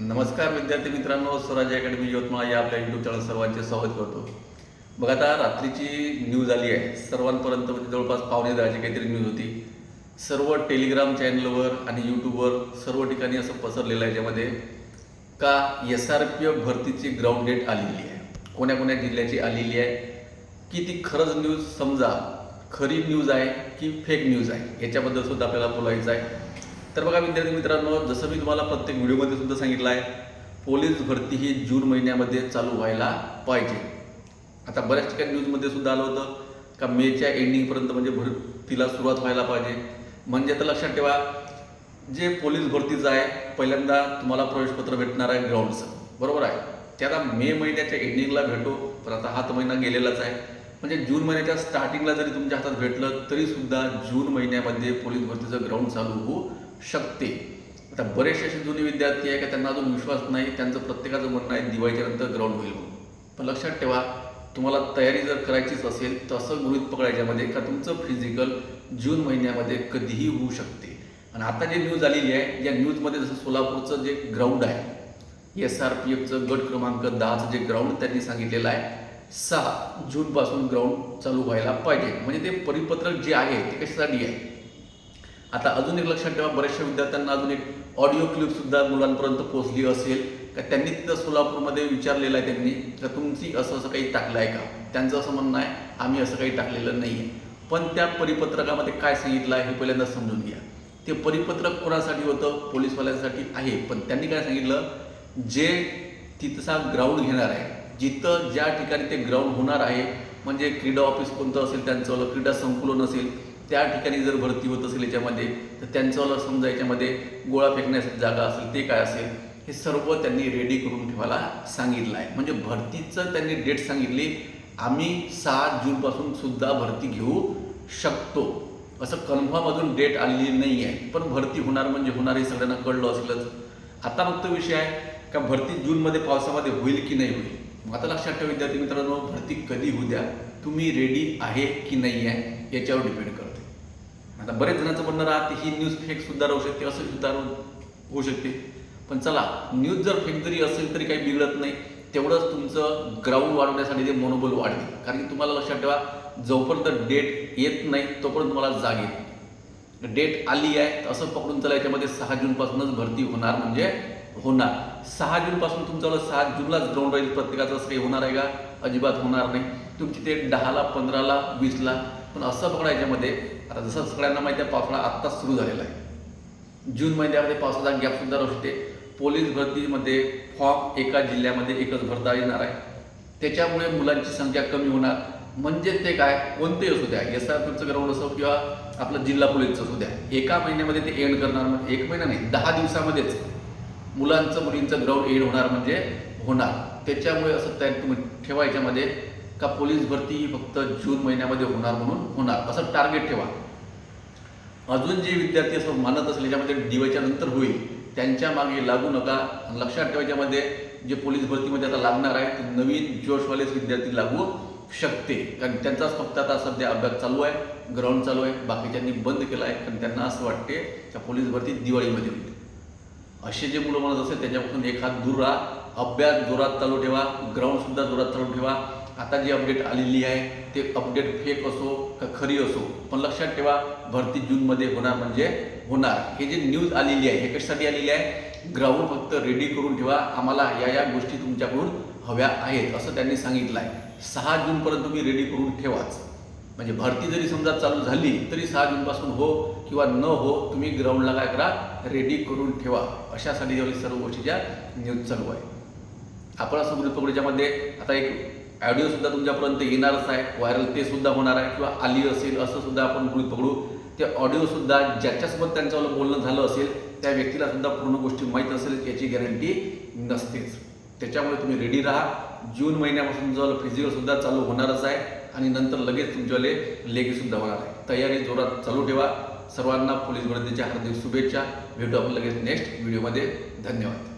नमस्कार विद्यार्थी मित्रांनो स्वराज्य अकॅडमी यवतमाळ या आपल्या युट्यूब चॅनल सर्वांचे स्वागत करतो. बघा आता रात्रीची न्यूज आली आहे. सर्वांपर्यंत म्हणजे जवळपास पावणे दहाची काहीतरी न्यूज होती. सर्व टेलिग्राम चॅनलवर आणि यूट्यूबवर सर्व ठिकाणी असं पसरलेलं आहे याच्यामध्ये का एस आर पी एफ भरतीची ग्राउंड डेट आलेली आहे. कोण्या कोण्या जिल्ह्याची आलेली आहे. की ती खरंच न्यूज समजा खरी न्यूज आहे की फेक न्यूज आहे. याच्याबद्दल सुद्धा आपल्याला बोलायचं आहे. तर बघा विद्यार्थी मित्रांनो जसं मी तुम्हाला प्रत्येक व्हिडिओमध्ये सुद्धा सांगितलं आहे पोलीस भरती ही जून महिन्यामध्ये चालू व्हायला पाहिजे. आता बऱ्याच ठिकाणी न्यूजमध्ये सुद्धा आलं होतं का मेच्या एंडिंगपर्यंत म्हणजे भरतीला सुरुवात व्हायला पाहिजे. म्हणजे आता लक्षात ठेवा जे पोलीस भरतीचं आहे पहिल्यांदा तुम्हाला प्रवेशपत्र भेटणार आहे ग्राउंडचं बरोबर आहे? ते आता मे महिन्याच्या एंडिंगला भेटो पण आता हा तर महिना गेलेलाच आहे. म्हणजे जून महिन्याच्या स्टार्टिंगला जरी तुमच्या हातात भेटलं तरीसुद्धा जून महिन्यामध्ये पोलीस भरतीचं ग्राउंड चालू होऊ शकते. आता बरेचसे असे जुने विद्यार्थी आहे का त्यांना अजून विश्वास नाही त्यांचं प्रत्येकाचं म्हणणं आहे दिवाळीच्या नंतर ग्राउंड होईल म्हणून. पण लक्षात ठेवा तुम्हाला तयारी जर करायचीच असेल तर असं गृहित पकडायच्यामध्ये का तुमचं फिजिकल जून महिन्यामध्ये कधीही होऊ शकते. आणि आता जी न्यूज आलेली आहे या न्यूजमध्ये जसं सोलापूरचं जे ग्राउंड आहे एस आर पी एफचं गट क्रमांक दहाचं जे ग्राउंड त्यांनी सांगितलेलं आहे सहा जूनपासून ग्राउंड चालू व्हायला पाहिजे. म्हणजे ते परिपत्रक जे आहे ते कशासाठी आहे? आता अजून एक लक्षात ठेवा बऱ्याचशा विद्यार्थ्यांना अजून एक ऑडिओ क्लिप सुद्धा मुलांपर्यंत पोहोचली असेल. का त्यांनी तिथं सोलापूरमध्ये विचारलेलं आहे त्यांनी का तुमची असं असं काही टाकलं आहे का? त्यांचं असं म्हणणं आहे आम्ही असं काही टाकलेलं नाही आहे पण त्या परिपत्रकामध्ये काय सांगितलं आहे हे पहिल्यांदा समजून घ्या. ते परिपत्रक कोणासाठी होतं? पोलीसवाल्यांसाठी आहे. पण त्यांनी काय सांगितलं? जे तिथचा ग्राउंड घेणार आहे जिथं ज्या ठिकाणी ते ग्राउंड होणार आहे म्हणजे क्रीडा ऑफिस कोणतं असेल त्यांचं क्रीडा संकुलन असेल त्या ठिकाणी जर भरती होत असेल याच्यामध्ये तर त्यांचं समजा याच्यामध्ये गोळा फेकण्यासाठी जागा असेल ते काय असेल हे सर्व त्यांनी रेडी करून ठेवायला सांगितलं आहे. म्हणजे भरतीचं त्यांनी डेट सांगितली आम्ही सहा जूनपासून सुद्धा भरती घेऊ शकतो. असं कन्फर्म अजून डेट आलेली नाही आहे. पण भरती होणार म्हणजे होणार हे सगळ्यांना कळलं असेलच. आता फक्त विषय आहे का भरती जूनमध्ये पावसामध्ये होईल की नाही होईल? मग आता लक्षात ठेवा विद्यार्थी मित्रांनो भरती कधी होऊ द्या? तुम्ही रेडी आहे की नाही आहे याच्यावर डिपेंड करते. आता बरेच जणांचं म्हणणं राहते ही न्यूज फेक सुद्धा राहू शकते असं सुद्धा होऊ शकते. पण चला न्यूज जर फेक जरी असेल तरी काही बिघडत नाही. तेवढंच तुमचं ग्राउंड वाढवण्यासाठी ते मनोबल वाढेल कारण की तुम्हाला लक्षात ठेवा जोपर्यंत डेट येत नाही तोपर्यंत तुम्हाला जाग येत डेट आली आहे असं पकडून चला याच्यामध्ये सहा जूनपासूनच भरती होणार म्हणजे होणार. सहा जूनपासून तुमचं सहा जूनलाच ग्राउंड राहील प्रत्येकाचं असं काही होणार आहे का? अजिबात होणार नाही. तुमची ते दहाला पंधराला वीसला पण असं पकडा याच्यामध्ये. आता जसं सगळ्यांना माहिती आहे पावसाळा आत्ताच सुरू झालेला आहे. जून महिन्यामध्ये पावसाचा गॅप सुद्धा राहू शकते पोलीस भरतीमध्ये फॉर्म एका जिल्ह्यामध्ये एकच भरता येणार आहे. त्याच्यामुळे मुलांची संख्या कमी होणार. म्हणजे ते काय? कोणतेही असू द्या. एस आर पीचं ग्राउंड असो किंवा आपलं जिल्हा पोलीसचं असू द्या. एका महिन्यामध्ये ते एंड करणार. म्हणजे एक महिना नाही दहा दिवसामध्येच मुलांचं मुलींचं ग्राउंड एंड होणार. म्हणजे होणार. त्याच्यामुळे असं तयार तुम्ही ठेवायच्यामध्ये का पोलीस भरती ही फक्त जून महिन्यामध्ये होणार म्हणून होणार. असं टार्गेट ठेवा. अजून जे विद्यार्थी असं मानत असेल याच्यामध्ये दिवाळीच्या नंतर होईल त्यांच्या मागे लागू नका. आणि लक्षात ठेवायच्यामध्ये जे पोलीस भरतीमध्ये आता लागणार आहे ते नवीन जोशवालेच विद्यार्थी लागू शकते. कारण त्यांचाच फक्त आता सध्या अभ्यास चालू आहे ग्राउंड चालू आहे बाकीच्यांनी बंद केला आहे. कारण त्यांना असं वाटते का पोलीस भरती दिवाळीमध्ये होईल असे जे मुलं म्हणत असेल त्याच्यापासून एक हात दूर राहा अभ्यास जोरात चालू ठेवा ग्राउंडसुद्धा जोरात चालू ठेवा. आता जी अपडेट आलेली आहे ते अपडेट फेक असो का खरी असो पण लक्षात ठेवा भरती जूनमध्ये होणार म्हणजे होणार. हे जे न्यूज आलेली आहे हे कशासाठी आलेली आहे? ग्राउंड फक्त रेडी करून ठेवा. आम्हाला या या गोष्टी तुमच्याकडून हव्या आहेत असं त्यांनी सांगितलं आहे सहा जूनपर्यंत तुम्ही रेडी करून ठेवाच. म्हणजे भरती जरी समजा चालू झाली तरी सहा जूनपासून हो किंवा न हो तुम्ही ग्राउंडला काय करा रेडी करून ठेवा. अशासाठी जेवढी सर्व गोष्टीच्या न्यूज चालू आहे. आपण असं गृहित पकडू ज्यामध्ये आता एक ऑडिओ सुद्धा तुमच्यापर्यंत येणारच आहे. व्हायरल ते सुद्धा होणार आहे किंवा आली असेल असं सुद्धा आपण गृहित पकडू. ते ऑडिओ सुद्धा ज्याच्यासोबत त्यांच्यावर बोलणं झालं असेल त्या व्यक्तीला सुद्धा पूर्ण गोष्टी माहीत असेल याची गॅरंटी नसतेच. त्याच्यामुळे तुम्ही रेडी राहा. जून महिन्यापासून जवळ फिजिकल सुद्धा चालू होणारच आहे. आणि नंतर लगेच तुमच्यावाले लेगीसुद्धा होणार आहे तयारी जोरात चालू ठेवा. सर्वांना पोलीस भरतीच्या हार्दिक शुभेच्छा. भेटू आपण लगेच नेक्स्ट व्हिडिओमध्ये धन्यवाद.